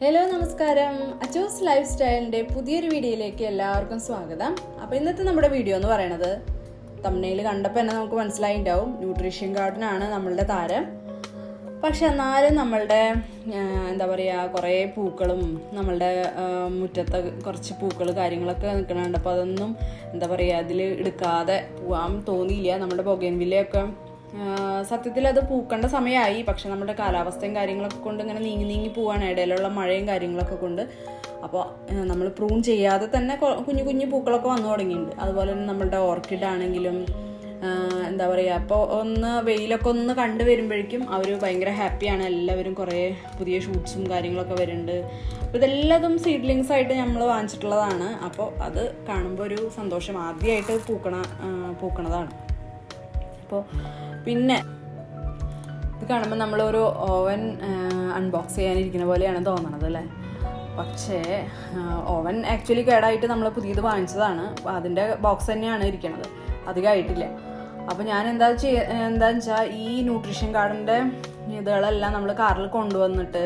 Hello നമസ്കാരം. അച്ചോസ് life സ്റ്റൈലിന്റെ പുതിയൊരു വീഡിയോയിലേക്ക് എല്ലാവർക്കും സ്വാഗതം. അപ്പോൾ ഇന്നത്തെ നമ്മുടെ വീഡിയോ എന്ന് പറയുന്നത് തമിഴ്നയിൽ കണ്ടപ്പോൾ തന്നെ നമുക്ക് മനസ്സിലായിണ്ടാവും. ന്യൂട്രീഷൻ ഗാർഡനാണ് നമ്മളുടെ താരം. പക്ഷെ എന്നാലും നമ്മളുടെ എന്താ പറയുക കുറേ പൂക്കളും നമ്മളുടെ മുറ്റത്തെ കുറച്ച് പൂക്കൾ കാര്യങ്ങളൊക്കെ നിൽക്കുന്നുണ്ട് അപ്പോൾ അതൊന്നും എന്താ പറയുക അതിൽ എടുക്കാതെ പോവാൻ തോന്നിയില്ല. നമ്മുടെ ബൊഗൈൻവില്ലയൊക്കെ സത്യത്തിൽ അത് പൂക്കേണ്ട സമയമായി പക്ഷെ നമ്മുടെ കാലാവസ്ഥയും കാര്യങ്ങളൊക്കെ കൊണ്ട് ഇങ്ങനെ നീങ്ങി നീങ്ങി പോവാണ്. ഇടയിലുള്ള മഴയും കാര്യങ്ങളൊക്കെ കൊണ്ട്. അപ്പോൾ നമ്മൾ പ്രൂൺ ചെയ്യാതെ തന്നെ കുഞ്ഞു കുഞ്ഞു പൂക്കളൊക്കെ വന്നു തുടങ്ങിയിട്ടുണ്ട്. അതുപോലെ തന്നെ നമ്മുടെ ഓർക്കിഡ് ആണെങ്കിലും എന്താ പറയുക അപ്പോൾ ഒന്ന് വെയിലൊക്കെ ഒന്ന് കണ്ടു വരുമ്പോഴേക്കും അവർ ഭയങ്കര ഹാപ്പിയാണ് എല്ലാവരും കുറേ പുതിയ ഷൂട്ട്സും കാര്യങ്ങളൊക്കെ വരുന്നുണ്ട്. അപ്പോൾ ഇതെല്ലാതും സീഡ്ലിങ്സ് ആയിട്ട് നമ്മൾ വാങ്ങിച്ചിട്ടുള്ളതാണ്. അപ്പോൾ അത് കാണുമ്പോൾ ഒരു സന്തോഷം. ആദ്യമായിട്ട് പൂക്കണ പൂക്കണതാണ്. അപ്പോൾ പിന്നെ ഇത് കാണുമ്പോൾ നമ്മളൊരു ഓവൻ അൺബോക്സ് ചെയ്യാനിരിക്കുന്ന പോലെയാണ് തോന്നണത് അല്ലേ? പക്ഷേ ഓവൻ ആക്ച്വലി കേടായിട്ട് നമ്മൾ പുതിയത് വാങ്ങിച്ചതാണ്. അതിന്റെ ബോക്സ് തന്നെയാണ് ഇരിക്കണത്. അധികമായിട്ടില്ല അപ്പോൾ ഞാൻ എന്താ ചെയ്യ എന്താണെന്ന് വെച്ചാൽ ഈ ന്യൂട്രീഷൻ കാർഡിന്റെ ഇതുകളെല്ലാം നമ്മൾ കാറിൽ കൊണ്ടുവന്നിട്ട്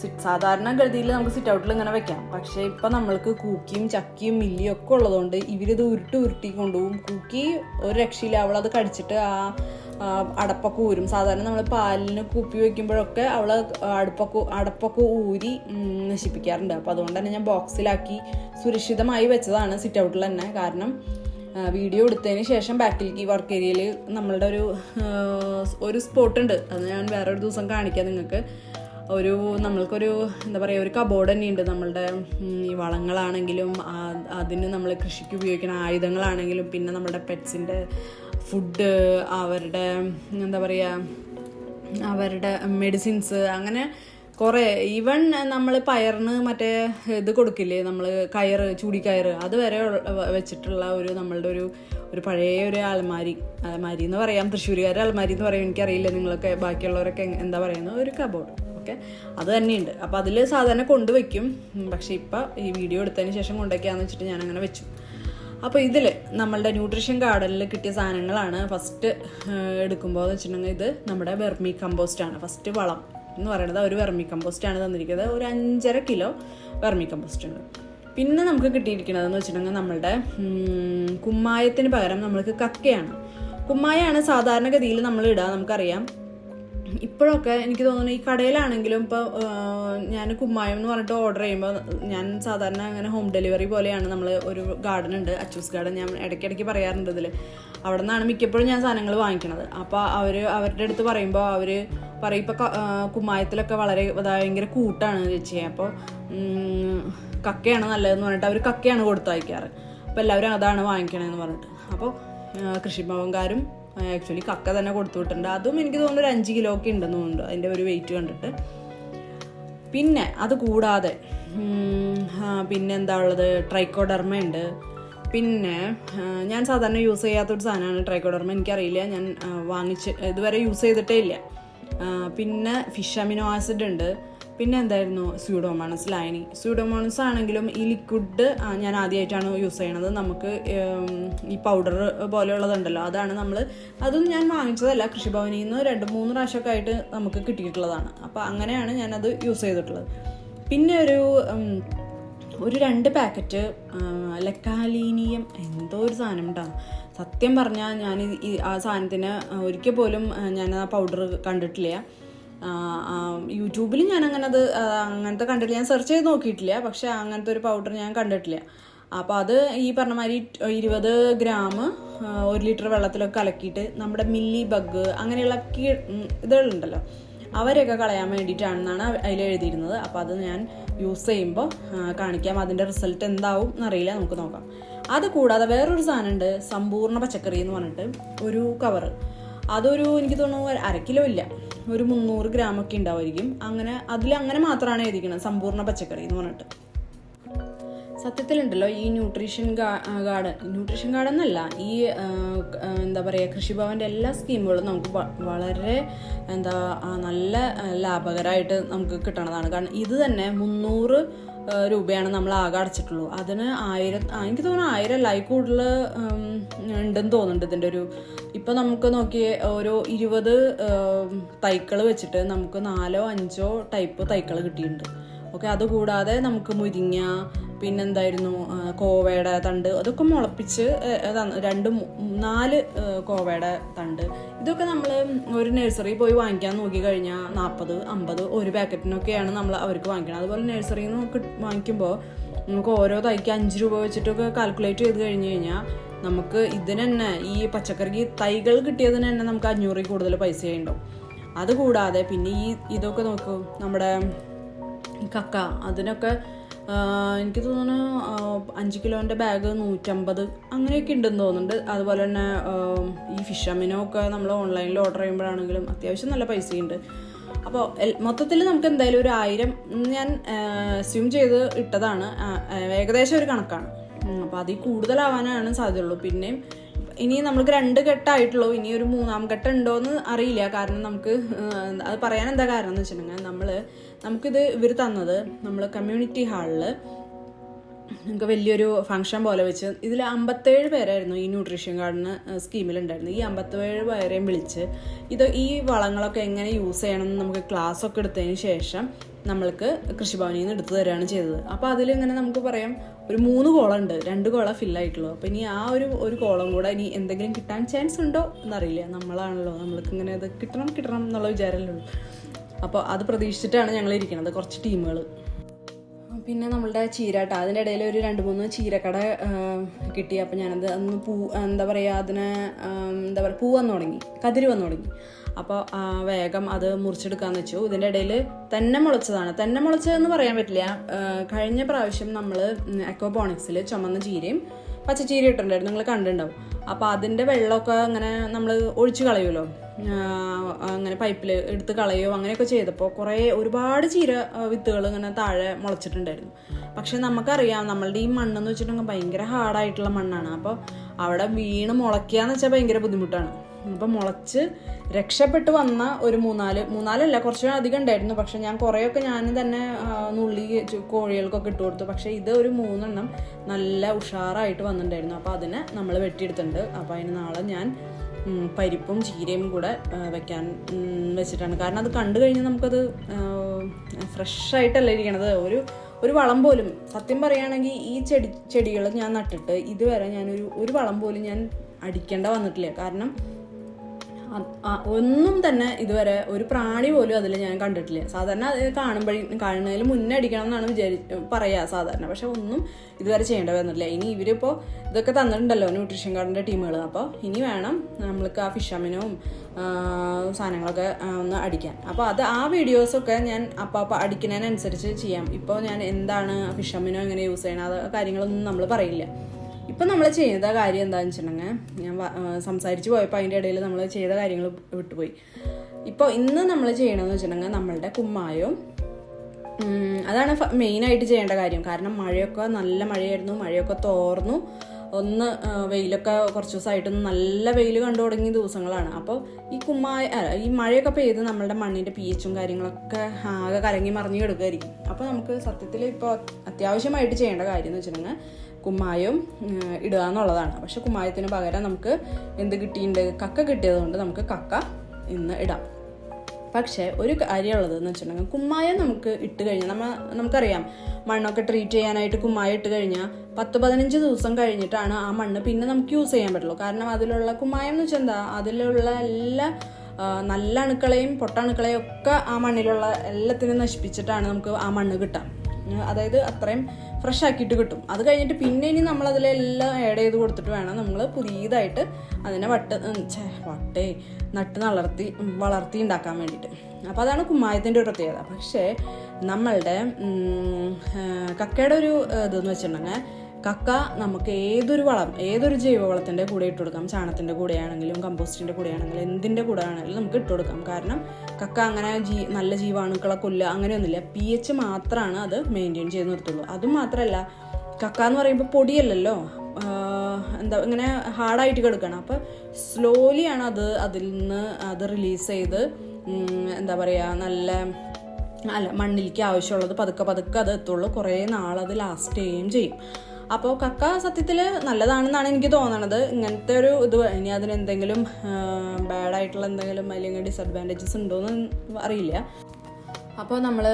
സിറ്റ് സാധാരണ ഗതിയിൽ നമുക്ക് സിറ്റ് ഔട്ടിൽ ഇങ്ങനെ വെക്കാം. പക്ഷേ ഇപ്പം നമ്മൾക്ക് കൂക്കിയും ചക്കിയും മില്ലിയും ഒക്കെ ഉള്ളതുകൊണ്ട് ഇവരിത് ഉരുട്ടി ഉരുട്ടി കൊണ്ടുപോകും. കൂക്കി ഒരു രക്ഷയില്ല. അവളത് കടിച്ചിട്ട് ആ, അടപ്പൊക്കെ ഊരും. സാധാരണ നമ്മൾ പാലിന് കുപ്പി വെക്കുമ്പോഴൊക്കെ അവൾ അടുപ്പൊക്കെ അടപ്പൊക്കെ ഊരി നശിപ്പിക്കാറുണ്ട്. അപ്പോൾ അതുകൊണ്ട് തന്നെ ഞാൻ ബോക്സിലാക്കി സുരക്ഷിതമായി വെച്ചതാണ് സിറ്റ് ഔട്ടിൽ തന്നെ. കാരണം വീഡിയോ എടുത്തതിന് ശേഷം ബാക്കിലേക്ക് വർക്ക് ഏരിയയിൽ നമ്മളുടെ ഒരു ഒരു സ്പോട്ടുണ്ട് അത് ഞാൻ വേറൊരു ദിവസം കാണിക്കാം നിങ്ങൾക്ക്. ഒരു നമ്മൾക്കൊരു എന്താ പറയുക ഒരു കബോർഡ് തന്നെയുണ്ട് നമ്മളുടെ ഈ വളങ്ങളാണെങ്കിലും അതിന് നമ്മൾ കൃഷിക്ക് ഉപയോഗിക്കുന്ന ആയുധങ്ങളാണെങ്കിലും പിന്നെ നമ്മുടെ പെറ്റ്സിന്റെ ഫുഡ് അവരുടെ എന്താ പറയുക അവരുടെ മെഡിസിൻസ് അങ്ങനെ കുറേ. ഈവൻ നമ്മൾ പയറിന് മറ്റേ ഇത് കൊടുക്കില്ലേ? നമ്മൾ കയറ് ചൂടിക്കയറ്. അത് വരെ വെച്ചിട്ടുള്ള ഒരു നമ്മളുടെ ഒരു ഒരു പഴയ ഒരു അലമാരി. അലമാരി എന്ന് പറയാം. തൃശ്ശൂരുകാരെ അലമാരി എന്ന് പറയും. എനിക്കറിയില്ല നിങ്ങളൊക്കെ ബാക്കിയുള്ളവരൊക്കെ എന്താ പറയുന്നത്? ഒരു കബോർഡ് ഓക്കെ? അത് തന്നെയുണ്ട്. അപ്പോൾ അതിൽ സാധാരണ കൊണ്ടുവയ്ക്കും. പക്ഷേ ഇപ്പം ഈ വീഡിയോ എടുത്തതിന് ശേഷം കൊണ്ടുവയ്ക്കാന്ന് വെച്ചിട്ട് ഞാൻ അങ്ങനെ വെച്ചു. അപ്പോൾ ഇതിൽ നമ്മളുടെ ന്യൂട്രീഷൻ ഗാർഡനിൽ കിട്ടിയ സാധനങ്ങളാണ് ഫസ്റ്റ് എടുക്കുമ്പോൾ എന്ന് വെച്ചിട്ടുണ്ടെങ്കിൽ ഇത് നമ്മുടെ വെർമി കമ്പോസ്റ്റ് ആണ്. ഫസ്റ്റ് വളം എന്ന് പറയുന്നത് ഒരു വെർമി കമ്പോസ്റ്റ് ആണ് തന്നിരിക്കുന്നത്. ഒരു അഞ്ചര കിലോ വെർമി കമ്പോസ്റ്റ് ഉണ്ട്. പിന്നെ നമുക്ക് കിട്ടിയിരിക്കുന്നത് എന്ന് വെച്ചിട്ടുണ്ടെങ്കിൽ നമ്മളുടെ കുമ്മായത്തിന് പകരം നമ്മൾക്ക് കക്കയാണ്. കുമ്മായാണ് സാധാരണഗതിയിൽ നമ്മൾ ഇടുക നമുക്കറിയാം. ഇപ്പോഴൊക്കെ എനിക്ക് തോന്നുന്നു ഈ കടയിലാണെങ്കിലും ഇപ്പോൾ ഞാൻ കുമ്മായം എന്ന് പറഞ്ഞിട്ട് ഓർഡർ ചെയ്യുമ്പോൾ ഞാൻ സാധാരണ അങ്ങനെ ഹോം ഡെലിവറി പോലെയാണ് നമ്മൾ ഒരു ഗാർഡൻ ഉണ്ട് അച്ചൂസ് ഗാർഡൻ ഞാൻ ഇടയ്ക്കിടയ്ക്ക് പറയാറുണ്ട് ഇതിൽ അവിടെ നിന്നാണ് മിക്കപ്പോഴും ഞാൻ സാധനങ്ങൾ വാങ്ങിക്കണത്. അപ്പോൾ അവർ അവരുടെ അടുത്ത് പറയുമ്പോൾ അവർ പറയും ഇപ്പോൾ കുമ്മായത്തിലൊക്കെ വളരെ ഭയങ്കര കൂട്ടാണ് ചേച്ചി. അപ്പോൾ കക്കയാണ് നല്ലതെന്ന് പറഞ്ഞിട്ട് അവർ കക്കയാണ് കൊടുത്തയക്കാറ്. അപ്പോൾ എല്ലാവരും അതാണ് വാങ്ങിക്കണമെന്ന് പറഞ്ഞിട്ട്. അപ്പോൾ കൃഷിഭവൻകാരും ആക്ച്വലി കക്ക തന്നെ കൊടുത്തു വിട്ടിട്ടുണ്ട്. അതും എനിക്ക് തോന്നുന്നു ഒരു അഞ്ച് കിലോ ഒക്കെ ഉണ്ടെന്ന് തോന്നുന്നു. അതിന്റെ ഒരു വെയിറ്റ് കണ്ടിട്ട്. പിന്നെ അത് കൂടാതെ പിന്നെ എന്താ ഉള്ളത്? ട്രൈക്കോഡർമ ഉണ്ട്. പിന്നെ ഞാൻ സാധാരണ യൂസ് ചെയ്യാത്തൊരു സാധനമാണ് ട്രൈക്കോഡർമ എനിക്കറിയില്ല. ഞാൻ വാങ്ങിച്ച് ഇതുവരെ യൂസ് ചെയ്തിട്ടേ ഇല്ല. പിന്നെ ഫിഷ് അമിനോ ആസിഡ് ഉണ്ട്. പിന്നെ എന്തായിരുന്നു സ്യൂഡോമോണസ് ലൈനി സ്യൂഡോമോണസ് ആണെങ്കിലും ഈ ലിക്വിഡ് ഞാൻ ആദ്യമായിട്ടാണ് യൂസ് ചെയ്യണത്. നമുക്ക് ഈ പൗഡർ പോലെയുള്ളതുണ്ടല്ലോ. അതാണ് നമ്മൾ അതും ഞാൻ വാങ്ങിച്ചതല്ല. കൃഷിഭവനിൽ നിന്ന് രണ്ട് മൂന്ന് പ്രാവശ്യമൊക്കെ ആയിട്ട് നമുക്ക് കിട്ടിയിട്ടുള്ളതാണ്. അപ്പോൾ അങ്ങനെയാണ് ഞാനത് യൂസ് ചെയ്തിട്ടുള്ളത്. പിന്നെ ഒരു ഒരു രണ്ട് പാക്കറ്റ് ലക്കാലീനിയം എന്തോ ഒരു സാധനം ഉണ്ടാകും സത്യം പറഞ്ഞാൽ ഞാൻ ഈ- ആ സാധനത്തിന് ഒരിക്കൽ പോലും ഞാൻ ആ പൗഡർ കണ്ടിട്ടില്ല. യൂട്യൂബിൽ ഞാൻ അങ്ങനെ അത് അങ്ങനത്തെ കണ്ടിട്ടില്ല. ഞാൻ സെർച്ച് ചെയ്ത് നോക്കിയിട്ടില്ല. പക്ഷെ അങ്ങനത്തെ ഒരു പൗഡർ ഞാൻ കണ്ടിട്ടില്ല. അപ്പോൾ അത് ഈ പറഞ്ഞ മാതിരി ഇരുപത് ഗ്രാം ഒരു ലിറ്റർ വെള്ളത്തിലൊക്കെ കലക്കിയിട്ട് നമ്മുടെ മില്ലി ബഗ് അങ്ങനെയുള്ള കീ ഇതുകളുണ്ടല്ലോ. അവരെയൊക്കെ കളയാൻ വേണ്ടിയിട്ടാണെന്നാണ് അതിൽ എഴുതിയിരുന്നത്. അപ്പോൾ അത് ഞാൻ യൂസ് ചെയ്യുമ്പോൾ കാണിക്കാം. അതിന്റെ റിസൾട്ട് എന്താവും എന്നറിയില്ല. നമുക്ക് നോക്കാം. അത് കൂടാതെ വേറൊരു സാധനമുണ്ട്. സമ്പൂർണ പച്ചക്കറി എന്ന് പറഞ്ഞിട്ട് ഒരു കവറ് അതൊരു എനിക്ക് തോന്നുന്നു ഒരു അര കിലോ ഇല്ല. ഒരു മുന്നൂറ് ഗ്രാമൊക്കെ ഉണ്ടാവുമായിരിക്കും. അങ്ങനെ അതിൽ അങ്ങനെ മാത്രമാണ് എഴുതിക്കുന്നത് സമ്പൂർണ പച്ചക്കറി എന്ന് പറഞ്ഞിട്ട്. സത്യത്തിലുണ്ടല്ലോ ഈ ന്യൂട്രീഷൻ ഗാർഡൻ. ന്യൂട്രീഷൻ ഗാർഡൻ എന്നല്ല ഈ എന്താ പറയുക കൃഷിഭവന്റെ എല്ലാ സ്കീമുകളും നമുക്ക് വളരെ എന്താ നല്ല ലാഭകരമായിട്ട് നമുക്ക് കിട്ടണതാണ്. കാരണം ഇത് തന്നെ മുന്നൂറ് രൂപയാണ് നമ്മൾ ആകെ അടച്ചിട്ടുള്ളൂ. അതിന് ആയിരം എനിക്ക് തോന്നുന്നു ആയിരം ലൈക്ക് കൂടുതൽ ഉണ്ടെന്ന് തോന്നുന്നുണ്ട് ഇതിന്റെ ഒരു ഇപ്പം നമുക്ക് നോക്കി ഓരോ ഇരുപത് തൈക്കൾ വെച്ചിട്ട് നമുക്ക് നാലോ അഞ്ചോ ടൈപ്പ് തൈക്കൾ കിട്ടിയിട്ടുണ്ട്. ഓക്കെ അതുകൂടാതെ നമുക്ക് മുരിങ്ങ പിന്നെന്തായിരുന്നു? കോവയുടെ തണ്ട്. അതൊക്കെ മുളപ്പിച്ച് രണ്ട് നാല് കോവയുടെ തണ്ട്. ഇതൊക്കെ നമ്മൾ ഒരു നഴ്സറി പോയി വാങ്ങിക്കാൻ നോക്കി കഴിഞ്ഞാൽ നാൽപ്പത് അമ്പത് ഒരു പാക്കറ്റിനൊക്കെയാണ് നമ്മൾ അവർക്ക് വാങ്ങിക്കുന്നത് അതുപോലെ നഴ്സറിയിൽ നിന്ന് വാങ്ങിക്കുമ്പോൾ നമുക്ക് ഓരോ തൈക്ക് അഞ്ച് രൂപ വെച്ചിട്ടൊക്കെ കാൽക്കുലേറ്റ് ചെയ്ത് കഴിഞ്ഞ് കഴിഞ്ഞാൽ നമുക്ക് ഇതിന് തന്നെ ഈ പച്ചക്കറിക്ക് തൈകൾ കിട്ടിയതിന് തന്നെ നമുക്ക് അഞ്ഞൂറിൽ കൂടുതൽ പൈസ ഉണ്ടാവും. അതുകൂടാതെ പിന്നെ ഈ ഇതൊക്കെ നോക്കൂ നമ്മുടെ കക്ക അതിനൊക്കെ എനിക്ക് തോന്നുന്നു അഞ്ച് കിലോന്റെ ബാഗ് നൂറ്റമ്പത് അങ്ങനെയൊക്കെ ഉണ്ടെന്ന് തോന്നുന്നുണ്ട്. അതുപോലെ തന്നെ ഈ ഫിഷ് അമിനൊക്കെ നമ്മൾ ഓൺലൈനിൽ ഓർഡർ ചെയ്യുമ്പോഴാണെങ്കിലും അത്യാവശ്യം നല്ല പൈസയുണ്ട്. അപ്പോൾ മൊത്തത്തിൽ നമുക്ക് എന്തായാലും ഒരു ആയിരം ഞാൻ സ്വിം ചെയ്ത് ഇട്ടതാണ്. ഏകദേശം ഒരു കണക്കാണ്. അപ്പോൾ അതിൽ കൂടുതലാവാനാണ് സാധ്യതയുള്ളൂ. പിന്നെയും ഇനി നമ്മൾക്ക് രണ്ട് ഘട്ടമായിട്ടുള്ളൂ. ഇനി ഒരു മൂന്നാം ഘട്ടം ഉണ്ടോ എന്ന് അറിയില്ല. കാരണം നമുക്ക് അത് പറയാൻ എന്താ കാരണം എന്ന് വെച്ചിട്ടുണ്ടെങ്കിൽ നമ്മൾ നമുക്കിത് ഇവർ തന്നത് നമ്മൾ കമ്മ്യൂണിറ്റി ഹാളിൽ നമുക്ക് വലിയൊരു ഫംഗ്ഷൻ പോലെ വെച്ച് ഇതിൽ അമ്പത്തേഴ് പേരായിരുന്നു ഈ ന്യൂട്രീഷൻ കാർഡിന് സ്കീമിലുണ്ടായിരുന്നു ഈ അമ്പത്തേഴ് പേരെയും വിളിച്ച് ഇത് ഈ വളങ്ങളൊക്കെ എങ്ങനെ യൂസ് ചെയ്യണമെന്ന് നമുക്ക് ക്ലാസ് ഒക്കെ എടുത്തതിന് ശേഷം നമ്മൾക്ക് കൃഷിഭവനിൽ നിന്ന് എടുത്തു തരികയാണ് ചെയ്തത്. അപ്പോൾ അതിലിങ്ങനെ നമുക്ക് പറയാം ഒരു മൂന്ന് കോളം ഉണ്ട് രണ്ട് കോളം ഫില്ലായിട്ടുള്ളൂ അപ്പോൾ ഇനി ആ ഒരു ഒരു കോളം കൂടെ ഇനി എന്തെങ്കിലും കിട്ടാൻ ചാൻസ് ഉണ്ടോ എന്നറിയില്ല. നമ്മളാണല്ലോ. നമ്മൾക്ക് ഇങ്ങനെ അത് കിട്ടണം കിട്ടണം എന്നുള്ള വിചാരമല്ലേ ഉള്ളൂ. അപ്പോൾ അത് പ്രതീക്ഷിച്ചിട്ടാണ് ഞങ്ങൾ ഇരിക്കുന്നത് കുറച്ച് ടീമുകൾ. പിന്നെ നമ്മളുടെ ചീരാട്ട അതിന്റെ ഇടയിൽ ഒരു രണ്ട് മൂന്ന് ചീരക്കട കിട്ടി. അപ്പം ഞാനത് അന്ന് പൂ എന്താ പറയുക അതിനെ എന്താ പറയുക പൂ വന്നു തുടങ്ങി കതിര് വന്നു തുടങ്ങി. അപ്പോൾ വേഗം അത് മുറിച്ചെടുക്കാന്ന് വെച്ചു. ഇതിന്റെ ഇടയിൽ തന്നെ മുളച്ചതാണ്. തന്നെ മുളച്ചതെന്ന് പറയാൻ പറ്റില്ല. കഴിഞ്ഞ പ്രാവശ്യം നമ്മൾ അക്വബോണിക്സിൽ ചുമന്ന ചീരയും പച്ചച്ചീര ഇട്ടിട്ടുണ്ടായിരുന്നു. നിങ്ങൾ കണ്ടിട്ടുണ്ടാവും. അപ്പോൾ അതിന്റെ വെള്ളമൊക്കെ അങ്ങനെ നമ്മൾ ഒഴിച്ചു കളയുമല്ലോ. അങ്ങനെ പൈപ്പിൽ എടുത്ത് കളയോ അങ്ങനെയൊക്കെ ചെയ്തപ്പോൾ കുറേ ഒരുപാട് ചീര വിത്തുകൾ ഇങ്ങനെ താഴെ മുളച്ചിട്ടുണ്ടായിരുന്നു. പക്ഷെ നമുക്കറിയാം നമ്മളുടെ ഈ മണ്ണെന്ന് വെച്ചിട്ടുണ്ടെങ്കിൽ ഭയങ്കര ഹാർഡായിട്ടുള്ള മണ്ണാണ്. അപ്പോൾ അവിടെ വീണ് മുളയ്ക്കുക എന്ന് വെച്ചാൽ ഭയങ്കര ബുദ്ധിമുട്ടാണ്. അപ്പോൾ മുളച്ച് രക്ഷപ്പെട്ട് വന്ന ഒരു മൂന്നാൽ മൂന്നാലല്ല കുറച്ച് അധികം ഉണ്ടായിരുന്നു. പക്ഷെ ഞാൻ കുറേയൊക്കെ ഞാൻ തന്നെ നുള്ളി കോഴികൾക്കൊക്കെ ഇട്ട് കൊടുത്തു. പക്ഷേ ഇത് ഒരു മൂന്നെണ്ണം നല്ല ഉഷാറായിട്ട് വന്നിട്ടുണ്ടായിരുന്നു. അപ്പോൾ അതിനെ നമ്മൾ വെട്ടിയെടുത്തിട്ടുണ്ട്. അപ്പോൾ അതിന് നാളെ ഞാൻ പരിപ്പും ചീരയും കൂടെ വെക്കാൻ വെച്ചിട്ടാണ്. കാരണം അത് കണ്ടു കഴിഞ്ഞാൽ നമുക്കത് ഫ്രഷ് ആയിട്ടല്ല ഇരിക്കണത്. ഒരു ഒരു വളം പോലും സത്യം പറയുകയാണെങ്കിൽ ഈ ചെടി ചെടികൾ ഞാൻ നട്ടിട്ട് ഇതുവരെ ഞാനൊരു ഒരു വളം പോലും ഞാൻ അടിക്കേണ്ട വന്നിട്ടില്ല. കാരണം ഒന്നും തന്നെ ഇതുവരെ ഒരു പ്രാണി പോലും അതിൽ ഞാൻ കണ്ടിട്ടില്ല. സാധാരണ അത് കാണുമ്പോഴേ കാണുന്നതിൽ മുന്നേ അടിക്കണം എന്നാണ് വിചാരി പറയുക സാധാരണ. പക്ഷെ ഒന്നും ഇതുവരെ ചെയ്യേണ്ട വന്നിട്ടില്ല ഇനി ഇവരിപ്പോൾ ഇതൊക്കെ തന്നിട്ടുണ്ടല്ലോ ന്യൂട്രീഷൻ കാർഡിന്റെ ടീമുകൾ അപ്പോൾ ഇനി വേണം നമ്മൾക്ക് ആ ഫിഷമിനും സാധനങ്ങളൊക്കെ ഒന്ന് അടിക്കാൻ. അപ്പോൾ അത് ആ വീഡിയോസൊക്കെ ഞാൻ അപ്പോൾ അപ്പോൾ അടിക്കുന്നതിനനുസരിച്ച് ചെയ്യാം. ഇപ്പോൾ ഞാൻ എന്താണ് ഫിഷമിനോ എങ്ങനെ യൂസ് ചെയ്യണം അത് കാര്യങ്ങളൊന്നും നമ്മൾ പറയില്ല. ഇപ്പം നമ്മൾ ചെയ്ത കാര്യം എന്താണെന്ന് വെച്ചിട്ടുണ്ടെങ്കിൽ ഞാൻ സംസാരിച്ചു പോയപ്പോൾ അതിന്റെ ഇടയിൽ നമ്മൾ ചെയ്ത കാര്യങ്ങൾ വിട്ടുപോയി. ഇപ്പോൾ ഇന്ന് നമ്മൾ ചെയ്യണമെന്ന് വെച്ചിട്ടുണ്ടെങ്കിൽ നമ്മളുടെ കുമ്മായവും അതാണ് മെയിനായിട്ട് ചെയ്യേണ്ട കാര്യം. കാരണം മഴയൊക്കെ നല്ല മഴയായിരുന്നു മഴയൊക്കെ തോർന്നു. ഒന്ന് വെയിലൊക്കെ കുറച്ച് ദിവസമായിട്ട് നല്ല വെയിൽ കണ്ടു തുടങ്ങിയ ദിവസങ്ങളാണ്. അപ്പോൾ ഈ കുമ്മായ ഈ മഴയൊക്കെ പെയ്ത് നമ്മളുടെ മണ്ണിന്റെ പി എച്ചും കാര്യങ്ങളൊക്കെ ആകെ കലങ്ങി മറിഞ്ഞു കിടക്കുമായിരിക്കും അപ്പോൾ നമുക്ക് സത്യത്തിൽ ഇപ്പോൾ അത്യാവശ്യമായിട്ട് ചെയ്യേണ്ട കാര്യം എന്ന് വെച്ചിട്ടുണ്ടെങ്കിൽ കുമ്മായം ഇടുക എന്നുള്ളതാണ്. പക്ഷെ കുമ്മായത്തിന് പകരം നമുക്ക് എന്ത് കിട്ടിയിട്ടുണ്ട്? കക്ക കിട്ടിയതുകൊണ്ട് നമുക്ക് കക്ക ഇന്ന് ഇടാം. പക്ഷേ ഒരു കാര്യമുള്ളത് എന്ന് വെച്ചിട്ടുണ്ടെങ്കിൽ കുമ്മായം നമുക്ക് ഇട്ട് കഴിഞ്ഞാൽ നമ്മൾ നമുക്കറിയാം മണ്ണൊക്കെ ട്രീറ്റ് ചെയ്യാനായിട്ട് കുമ്മായം ഇട്ട് കഴിഞ്ഞാൽ പത്ത് പതിനഞ്ച് ദിവസം കഴിഞ്ഞിട്ടാണ് ആ മണ്ണ് പിന്നെ നമുക്ക് യൂസ് ചെയ്യാൻ പറ്റുള്ളൂ. കാരണം അതിലുള്ള കുമ്മായം എന്ന് വെച്ചാൽ എന്താ? അതിലുള്ള എല്ലാ നല്ല അണുക്കളെയും പൊട്ടണുക്കളെയും ഒക്കെ ആ മണ്ണിലുള്ള എല്ലാത്തിനും നശിപ്പിച്ചിട്ടാണ് നമുക്ക് ആ മണ്ണ് കിട്ടാം. അതായത് അത്രയും ഫ്രഷ് ആക്കിയിട്ട് കിട്ടും. അത് കഴിഞ്ഞിട്ട് പിന്നെ ഇനി നമ്മൾ അതിലെല്ലാം ആഡ് ചെയ്ത് കൊടുത്തിട്ട് വേണം നമ്മൾ പുതിയതായിട്ട് അതിനെ വട്ട് വട്ടേ നട്ട് നളർത്തി വളർത്തി ഉണ്ടാക്കാൻ വേണ്ടിയിട്ട്. അപ്പോൾ അതാണ് കുമ്മായത്തിന്റെ ഒരു പ്രത്യേകത. പക്ഷേ നമ്മളുടെ കക്കയുടെ ഒരു ഇതെന്ന് വെച്ചിട്ടുണ്ടെങ്കിൽ കക്ക നമുക്ക് ഏതൊരു വളം ഏതൊരു ജൈവവളത്തിന്റെ കൂടെ ഇട്ട് കൊടുക്കാം. ചാണത്തിന്റെ കൂടെയാണെങ്കിലും കമ്പോസ്റ്റിന്റെ കൂടെയാണെങ്കിലും എന്തിന്റെ കൂടെ ആണെങ്കിലും നമുക്ക് ഇട്ട് കൊടുക്കാം. കാരണം കക്ക അങ്ങനെ ജീ നല്ല ജീവാണുക്കളെ കൊല്ലുക അങ്ങനെയൊന്നുമില്ല. പി എച്ച് മാത്രമാണ് അത് മെയിന്റെയിൻ ചെയ്ത് നിർത്തുള്ളൂ. അതും മാത്രമല്ല കക്ക എന്ന് പറയുമ്പോൾ പൊടിയല്ലല്ലോ? എന്താ ഇങ്ങനെ ഹാർഡായിട്ട് കിടക്കണം. അപ്പോൾ സ്ലോലിയാണ് അത് അതിൽ നിന്ന് അത് റിലീസ് ചെയ്ത് എന്താ പറയുക നല്ല അല്ല മണ്ണിലേക്ക് ആവശ്യമുള്ളത് പതുക്കെ പതുക്കെ അത് എത്തുള്ളൂ. കുറേ നാളത് ലാസ്റ്റ് ചെയ്യുകയും ചെയ്യും. അപ്പോൾ കക്ക സത്യത്തിൽ നല്ലതാണെന്നാണ് എനിക്ക് തോന്നണത്. ഇങ്ങനത്തെ ഒരു ഇത് ഇനി അതിന് എന്തെങ്കിലും ബാഡായിട്ടുള്ള എന്തെങ്കിലും അല്ലെങ്കിൽ ഡിസഡ്വാന്റേജസ് ഉണ്ടോയെന്ന് അറിയില്ല. അപ്പോൾ നമ്മൾ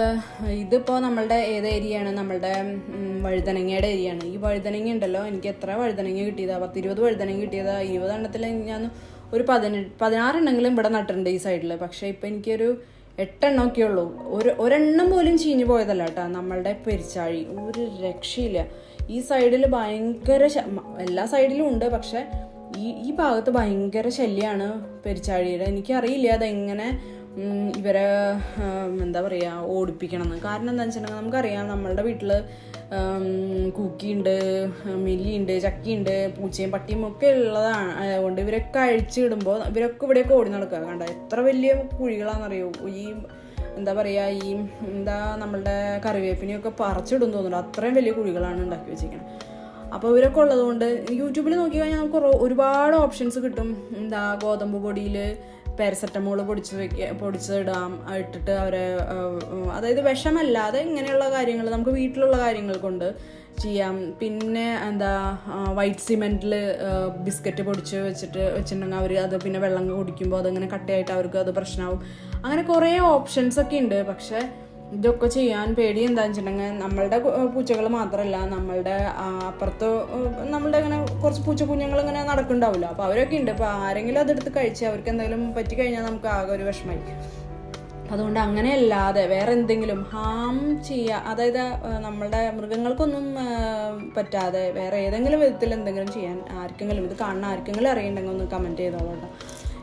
ഇതിപ്പോൾ നമ്മളുടെ ഏത് ഏരിയയാണ് നമ്മളുടെ വഴുതനങ്ങയുടെ ഏരിയയാണ് ഈ വഴുതനങ്ങ ഉണ്ടല്ലോ. എനിക്ക് എത്ര വഴുതനങ്ങ കിട്ടിയതാ? പത്തിരുപത് വഴുതനങ്ങ കിട്ടിയതാ? ഇരുപത് എണ്ണത്തിൽ ഞാൻ ഒരു പതിനെട്ട് പതിനാറെണ്ണെങ്കിലും ഇവിടെ നട്ടിട്ടുണ്ട് ഈ സൈഡിൽ പക്ഷേ ഇപ്പോൾ എനിക്കൊരു എട്ടെണ്ണമൊക്കെ ഉള്ളൂ ഒരു ഒരെണ്ണം പോലും ചീഞ്ഞു പോയതല്ല കേട്ടോ നമ്മളുടെ പെരിച്ചാഴി. ഒരു രക്ഷയില്ല. ഈ സൈഡിൽ ഭയങ്കര എല്ലാ സൈഡിലും ഉണ്ട്. പക്ഷെ ഈ ഈ ഭാഗത്ത് ഭയങ്കര ശല്യമാണ് പെരിച്ചാഴിയുടെ. എനിക്കറിയില്ല അതെങ്ങനെ ഇവരെ എന്താ പറയുക ഓടിപ്പിക്കണം എന്ന് കാരണം എന്താ വെച്ചിട്ടുണ്ടെങ്കിൽ നമുക്കറിയാം നമ്മളുടെ വീട്ടിൽ കൂക്കിയുണ്ട് മില്ലിയുണ്ട് ചക്കിയുണ്ട് പൂച്ചയും പട്ടിയും ഒക്കെ ഉള്ളതാണ്. അതുകൊണ്ട് ഇവരൊക്കെ അഴിച്ചിടുമ്പോൾ ഇവരൊക്കെ ഇവിടെയൊക്കെ ഓടി നടക്കുക. കണ്ട എത്ര വലിയ കുഴികളാണെന്നറിയോ? ഈ എന്താ പറയുക ഈ എന്താ നമ്മളുടെ കറിവേപ്പിനെയൊക്കെ പറിച്ചിടും തോന്നുന്നു അത്രയും വലിയ കുഴികളാണ് ഉണ്ടാക്കി വെച്ചിരിക്കുന്നത് അപ്പോൾ ഇവരൊക്കെ ഉള്ളതുകൊണ്ട് യൂട്യൂബിൽ നോക്കി കഴിഞ്ഞാൽ നമുക്ക് ഒരുപാട് ഓപ്ഷൻസ് കിട്ടും. എന്താ ഗോതമ്പ് പൊടിയിൽ പാരസെറ്റമോൾ പൊടിച്ച് വെക്കുക പൊടിച്ചിടാം ഇട്ടിട്ട് അവരെ അതായത് വിഷമല്ലാതെ ഇങ്ങനെയുള്ള കാര്യങ്ങൾ നമുക്ക് വീട്ടിലുള്ള കാര്യങ്ങൾ കൊണ്ട് ചെയ്യാം. പിന്നെ എന്താ വൈറ്റ് സിമെന്റിൽ ബിസ്ക്കറ്റ് പൊടിച്ച് വെച്ചിട്ട് വെച്ചിട്ടുണ്ടെങ്കിൽ അവർ അത് പിന്നെ വെള്ളം കുടിക്കുമ്പോൾ അതങ്ങനെ കട്ടയായിട്ട് അവർക്ക് അത് പ്രശ്നമാവും അങ്ങനെ കുറേ ഓപ്ഷൻസ് ഒക്കെ ഉണ്ട്. പക്ഷേ ഇതൊക്കെ ചെയ്യാൻ പേടി എന്താണെന്ന് വെച്ചിട്ടുണ്ടെങ്കിൽ നമ്മളുടെ പൂച്ചകൾ മാത്രമല്ല നമ്മളുടെ അപ്പുറത്ത് നമ്മളുടെ ഇങ്ങനെ കുറച്ച് പൂച്ച കുഞ്ഞുങ്ങൾ ഇങ്ങനെ നടക്കുന്നുണ്ടാവില്ല അപ്പോൾ അവരൊക്കെ ഉണ്ട്. അപ്പോൾ ആരെങ്കിലും അതെടുത്ത് കഴിച്ച് അവർക്ക് എന്തെങ്കിലും പറ്റി കഴിഞ്ഞാൽ നമുക്ക് ആകെ ഒരു വിഷമമായി അതുകൊണ്ട് അങ്ങനെയല്ലാതെ വേറെ എന്തെങ്കിലും ഹാം ചെയ്യുക അതായത് നമ്മളുടെ മൃഗങ്ങൾക്കൊന്നും പറ്റാതെ വേറെ ഏതെങ്കിലും വിധത്തിൽ എന്തെങ്കിലും ചെയ്യാൻ ആർക്കെങ്കിലും ഇത് കാണുന്ന ആർക്കെങ്കിലും അറിയണ്ടെങ്കിൽ ഒന്ന് കമന്റ് ചെയ്തോളൂ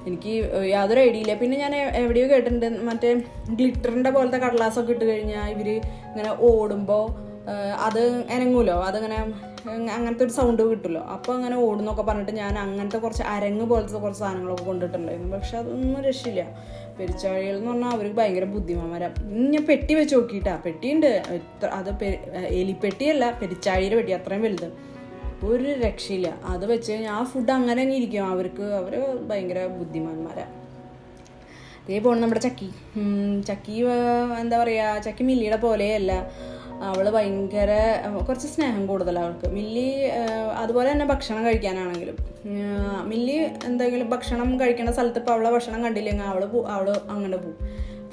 എനിക്ക് യാതൊരു ഐഡിയ ഇല്ല. പിന്നെ ഞാൻ എവിടെയോ കേട്ടിട്ടുണ്ട് മറ്റേ ഗ്ലിറ്ററിന്റെ പോലത്തെ കടലാസൊക്കെ ഇട്ട് കഴിഞ്ഞാൽ ഇവർ ഇങ്ങനെ ഓടുമ്പോൾ അത് അനങ്ങൂലോ? അതങ്ങനെ അങ്ങനത്തെ ഒരു സൗണ്ട് കിട്ടുമല്ലോ? അപ്പോൾ അങ്ങനെ ഓടുന്നൊക്കെ പറഞ്ഞിട്ട് ഞാൻ അങ്ങനത്തെ കുറച്ച് അരങ്ങ് പോലത്തെ കുറച്ച് സാധനങ്ങളൊക്കെ കൊണ്ടിട്ടുണ്ടായിരുന്നു. പക്ഷെ അതൊന്നും രക്ഷയില്ല. പെരിച്ചാഴികൾ എന്ന് പറഞ്ഞാൽ അവർക്ക് ഭയങ്കര ബുദ്ധിമാന്മാരാ. ഞാൻ പെട്ടി വെച്ച് നോക്കിയിട്ടാ. പെട്ടിയുണ്ട്. അത് എലിപ്പെട്ടിയല്ല പെരിച്ചാഴിയുടെ പെട്ടി. അത്രയും വലുത്. ഒരു രക്ഷയില്ല. അത് വെച്ച് കഴിഞ്ഞാൽ ആ ഫുഡ് അങ്ങനെ തന്നെ ഇരിക്കും. അവർക്ക് അവർ ഭയങ്കര ബുദ്ധിമാന്മാരാ. ഇതേ പോണ് നമ്മുടെ ചക്കി. ചക്കി എന്താ പറയുക ചക്കി മില്ലിയുടെ പോലെയല്ല. അവൾ ഭയങ്കര കുറച്ച് സ്നേഹം കൂടുതലാണ് അവൾക്ക്. മില്ലി അതുപോലെ തന്നെ ഭക്ഷണം കഴിക്കാനാണെങ്കിലും. മില്ലി എന്തെങ്കിലും ഭക്ഷണം കഴിക്കേണ്ട സ്ഥലത്ത് ഇപ്പോൾ അവളെ ഭക്ഷണം കണ്ടില്ലെങ്കിൽ അവൾ അവൾ അങ്ങനെ പോവും.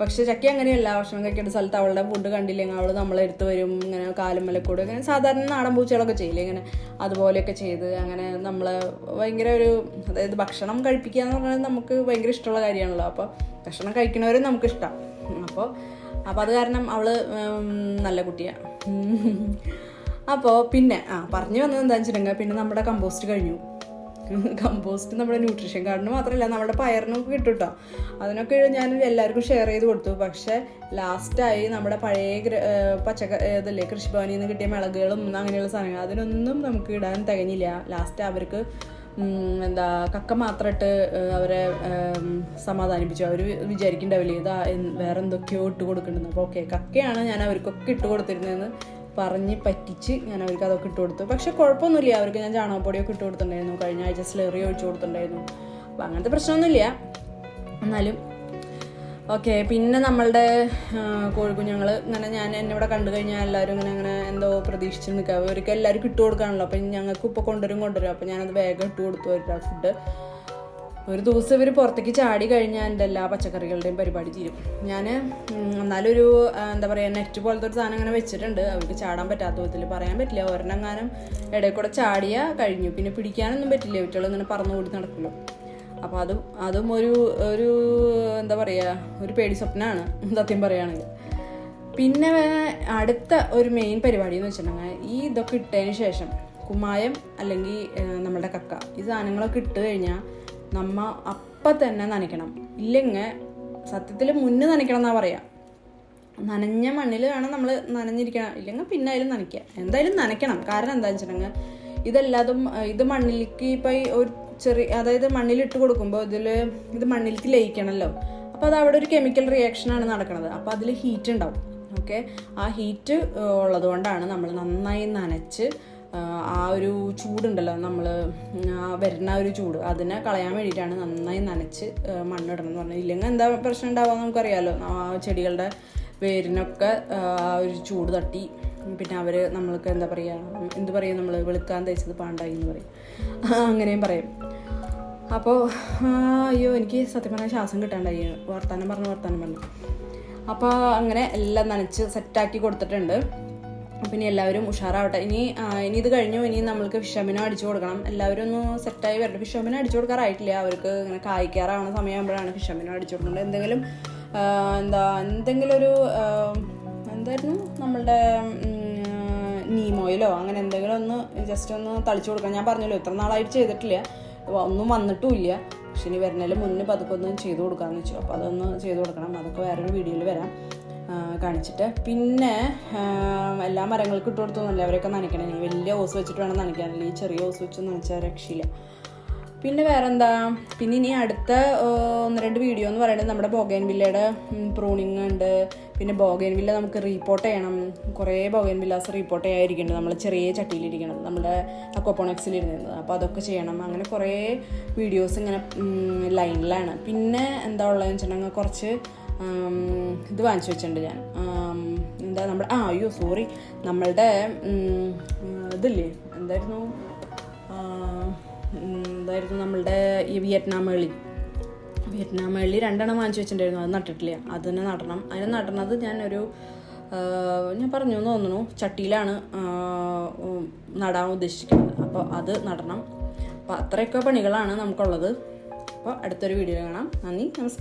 പക്ഷെ ചക്കി അങ്ങനെയല്ല. ഭക്ഷണം കഴിക്കേണ്ട സ്ഥലത്ത് അവളുടെ ഫുഡ് കണ്ടില്ലെങ്കിൽ അവൾ നമ്മളെ എടുത്ത് വരും. ഇങ്ങനെ കാലും മലക്കൂടെ ഇങ്ങനെ സാധാരണ നാടൻ പൂച്ചകളൊക്കെ ചെയ്യില്ലേ? ഇങ്ങനെ അതുപോലെയൊക്കെ ചെയ്ത് അങ്ങനെ നമ്മൾ ഭയങ്കര ഒരു അതായത് ഭക്ഷണം കഴിപ്പിക്കുക എന്ന് പറഞ്ഞാൽ നമുക്ക് ഭയങ്കര ഇഷ്ടമുള്ള കാര്യമാണല്ലോ. അപ്പോൾ ഭക്ഷണം കഴിക്കുന്നവരും നമുക്ക് ഇഷ്ടം അപ്പോൾ അപ്പോൾ അത് കാരണം അവൾ നല്ല കുട്ടിയാണ് അപ്പോൾ പിന്നെ ആ പറഞ്ഞു വന്നത് എന്താണെന്ന് വെച്ചിട്ടുണ്ടെങ്കിൽ പിന്നെ നമ്മുടെ കമ്പോസ്റ്റ് കഴിഞ്ഞു. കമ്പോസ്റ്റ് നമ്മുടെ ന്യൂട്രീഷൻ കാർഡിന് മാത്രമല്ല നമ്മുടെ പയറിനും കിട്ടും കേട്ടോ അതിനൊക്കെ ഞാൻ എല്ലാവർക്കും ഷെയർ ചെയ്ത് കൊടുത്തു. പക്ഷേ ലാസ്റ്റായി നമ്മുടെ പഴയ പച്ചക്ക ഇതല്ലേ കൃഷിഭവനിൽ നിന്ന് കിട്ടിയ മിളകുകളും അങ്ങനെയുള്ള സാധനങ്ങൾ. അതിനൊന്നും നമുക്ക് ഇടാൻ തികഞ്ഞില്ല. ലാസ്റ്റ് അവർക്ക് എന്താ കക്ക മാത്രം ഇട്ട് അവരെ സമാധാനിപ്പിച്ചു. അവർ വിചാരിക്കണ്ടാവില്ലേ ഇതാ വേറെ എന്തൊക്കെയോ ഇട്ട് കൊടുക്കുന്നുണ്ട്. അപ്പോൾ ഓക്കെ കക്കയാണ് ഞാൻ അവർക്കൊക്കെ ഇട്ട് കൊടുത്തിരുന്നതെന്ന് പറഞ്ഞ് പറ്റിച്ച് ഞാൻ അവർക്ക് അതൊക്കെ ഇട്ട് കൊടുത്തു. പക്ഷെ കുഴപ്പമൊന്നുമില്ല. അവർക്ക് ഞാൻ ചാണകപ്പൊടിയൊക്കെ ഇട്ട് കൊടുത്തിട്ടുണ്ടായിരുന്നു. കഴിഞ്ഞ ആഴ്ച സ്ലെറി ഒഴിച്ചു കൊടുത്തിട്ടുണ്ടായിരുന്നു. അപ്പം അങ്ങനത്തെ പ്രശ്നമൊന്നുമില്ല. എന്നാലും ഓക്കെ പിന്നെ നമ്മളുടെ കോഴിക്കുഞ്ഞുങ്ങൾ ഇങ്ങനെ ഞാൻ എന്നെ ഇവിടെ കണ്ടു കഴിഞ്ഞാൽ എല്ലാവരും ഇങ്ങനെ ഇങ്ങനെ എന്തോ പ്രതീക്ഷിച്ച് നിൽക്കുക അവർക്ക് എല്ലാവർക്കും ഇട്ട് കൊടുക്കാണല്ലോ. അപ്പം ഞങ്ങൾക്ക് ഇപ്പോൾ കൊണ്ടുവരും കൊണ്ടുവരും. അപ്പം ഞാനത് വേഗം ഇട്ട് കൊടുത്തു അവരുടെ ഫുഡ് ഒരു ദിവസം ഇവർ പുറത്തേക്ക് ചാടി കഴിഞ്ഞാൽ എന്റെ എല്ലാ പച്ചക്കറികളുടെയും പരിപാടി തീരും. ഞാൻ എന്നാലും ഒരു എന്താ പറയുക നെറ്റ് പോലത്തെ ഒരു സാധനം അങ്ങനെ വെച്ചിട്ടുണ്ട്. അവർക്ക് ചാടാൻ പറ്റാത്ത വിധത്തിൽ പറയാൻ പറ്റില്ല. ഒരെണ്ണെങ്ങാനും ഇടയിൽ കൂടെ ചാടിയാൽ കഴിഞ്ഞു. പിന്നെ പിടിക്കാനൊന്നും പറ്റില്ല. കുട്ടികൾ ഇങ്ങനെ പറന്നു കൂടി നടക്കുമല്ലോ അപ്പോൾ അതും അതും ഒരു ഒരു എന്താ പറയുക ഒരു പേടി സ്വപ്നമാണ് സത്യം പറയുകയാണെങ്കിൽ. പിന്നെ അടുത്ത ഒരു മെയിൻ പരിപാടി എന്ന് വെച്ചിട്ടുണ്ടെങ്കിൽ ഈ ഇതൊക്കെ ഇട്ടതിന് ശേഷം കുമ്മായം അല്ലെങ്കിൽ നമ്മുടെ കക്ക. ഈ സാധനങ്ങളൊക്കെ ഇട്ട് കഴിഞ്ഞാൽ നമ്മ അപ്പം തന്നെ നനയ്ക്കണം. ഇല്ലെങ്കിൽ സത്യത്തിൽ മുന്നേ നനയ്ക്കണം എന്നാ പറയാ. നനഞ്ഞ മണ്ണിൽ വേണം നമ്മൾ നനഞ്ഞിരിക്കണം ഇല്ലെങ്കിൽ പിന്നെ അതിലും നനയ്ക്കുക എന്തായാലും നനയ്ക്കണം. കാരണം എന്താണെന്ന് വെച്ചിട്ടുണ്ടെങ്കിൽ ഇതെല്ലാതും ഇത് മണ്ണിലേക്ക് ഇപ്പം ഒരു ചെറിയ അതായത് മണ്ണിലിട്ട് കൊടുക്കുമ്പോൾ ഇതിൽ ഇത് മണ്ണിലേക്ക് ലയിക്കണമല്ലോ അപ്പോൾ അത് അവിടെ ഒരു കെമിക്കൽ റിയാക്ഷനാണ് നടക്കുന്നത് അപ്പോൾ അതിൽ ഹീറ്റ് ഉണ്ടാവും ഓക്കെ ആ ഹീറ്റ് ഉള്ളതുകൊണ്ടാണ് നമ്മൾ നന്നായി നനച്ച് ആ, ഒരു ചൂടുണ്ടല്ലോ നമ്മൾ വരുന്ന ഒരു ചൂട്. അതിനെ കളയാൻ വേണ്ടിയിട്ടാണ് നന്നായി നനച്ച് മണ്ണിടണം എന്ന് പറഞ്ഞാൽ ഇല്ലെങ്കിൽ എന്താ പ്രശ്നം ഉണ്ടാവുക നമുക്കറിയാമല്ലോ ആ ചെടികളുടെ വേരിനൊക്കെ ആ ഒരു ചൂട് തട്ടി പിന്നെ അവർ നമ്മൾക്ക് എന്താ പറയുക എന്ത് പറയും നമ്മൾ വെളുക്കാൻ തേച്ചത് പാണ്ടായി എന്ന് പറയും. അങ്ങനെയും പറയും. അപ്പോൾ അയ്യോ എനിക്ക് സത്യം പറഞ്ഞാൽ ശ്വാസം കിട്ടാണ്ടായി. വർത്താനം പറഞ്ഞു വർത്താനം പറഞ്ഞു. അപ്പോൾ അങ്ങനെ എല്ലാം നനച്ച് സെറ്റാക്കി കൊടുത്തിട്ടുണ്ട്. പിന്നെ എല്ലാവരും ഉഷാറാവട്ടെ. ഇനി ഇനി ഇത് കഴിഞ്ഞു ഇനി നമ്മൾക്ക് ഫിഷമിനോ അടിച്ചു കൊടുക്കണം. എല്ലാവരും ഒന്ന് സെറ്റായി വരട്ടെ. ഫിഷമിനോ അടിച്ചു കൊടുക്കാറായിട്ടില്ല. അവർക്ക് ഇങ്ങനെ കായ്ക്കാറാവുന്ന സമയമാകുമ്പോഴാണ് ഫിഷമിനോ അടിച്ചു കൊടുക്കുന്നത്. എന്തെങ്കിലും എന്താ എന്തെങ്കിലും ഒരു എന്തായിരുന്നു? നമ്മളുടെ നീമോയിലോ അങ്ങനെ എന്തെങ്കിലും ഒന്ന് ജസ്റ്റ് ഒന്ന് തളിച്ചു കൊടുക്കാം. ഞാൻ പറഞ്ഞല്ലോ ഇത്ര നാളായിട്ട് ചെയ്തിട്ടില്ല. ഒന്നും വന്നിട്ടുമില്ല. പക്ഷെ ഇനി വരുന്നതിൽ മുന്നേ പതുക്കെ ഒന്ന് ചെയ്ത് കൊടുക്കാമെന്ന് വെച്ചു. അപ്പോൾ അതൊന്ന് ചെയ്തു കൊടുക്കണം. അതൊക്കെ വേറൊരു വീഡിയോയിൽ വരാം. കാണിച്ചിട്ട്. പിന്നെ എല്ലാ മരങ്ങൾക്കും ഇട്ട് കൊടുത്തൊന്നുമില്ല അവരൊക്കെ നനയ്ക്കണം? വലിയ ഓസ് വെച്ചിട്ട് വേണം നനയ്ക്കാനില്ല ഈ ചെറിയ ഓസ് വെച്ച് നനച്ചാൽ രക്ഷയില്ല. പിന്നെ വേറെന്താ? പിന്നെ ഇനി അടുത്ത ഒന്ന് രണ്ട് വീഡിയോ എന്ന് പറയുന്നത് നമ്മുടെ ബോഗൈൻ വില്ലയുടെ പ്രൂണിങ് ഉണ്ട്. പിന്നെ ബോഗൈൻ വില്ല നമുക്ക് റീപ്പോർട്ട് ചെയ്യണം. കുറേ ബോഗൈൻ വില്ലാസ് റീപ്പോർട്ട് ചെയ്യാതിരിക്കുന്നത് നമ്മൾ ചെറിയ ചട്ടിയിലിരിക്കണം നമ്മുടെ അക്വപ്പോണക്സിൽ ഇരുന്നത്. അപ്പോൾ അതൊക്കെ ചെയ്യണം. അങ്ങനെ കുറേ വീഡിയോസ് ഇങ്ങനെ ലൈനിലാണ് പിന്നെ എന്താ ഉള്ളതെന്ന് വെച്ചിട്ടുണ്ടെങ്കിൽ കുറച്ച് ഇത് വാങ്ങിച്ചു വെച്ചിട്ടുണ്ട് ഞാൻ. എന്താ നമ്മുടെ ആ അയ്യോ സോറി നമ്മളുടെ ഇതില്ലേ? എന്തായിരുന്നു? എന്തായിരുന്നു നമ്മളുടെ ഈ വിയറ്റ്നാം മേളി വിയറ്റ്നാം മേളി രണ്ടെണ്ണം വാങ്ങിച്ചു വെച്ചിട്ടുണ്ടായിരുന്നു. അത് നട്ടിട്ടില്ല. അത് തന്നെ നടണം. അതിനെ നടണത് ഞാനൊരു ഞാൻ പറഞ്ഞു എന്ന് തോന്നുന്നു. ചട്ടിയിലാണ് നടാൻ ഉദ്ദേശിക്കുന്നത്. അപ്പോൾ അത് നടണം. അപ്പോൾ അത്രയൊക്കെ പണികളാണ് നമുക്കുള്ളത്. അപ്പോൾ അടുത്തൊരു വീഡിയോ കാണാം. നന്ദി. നമസ്കാരം.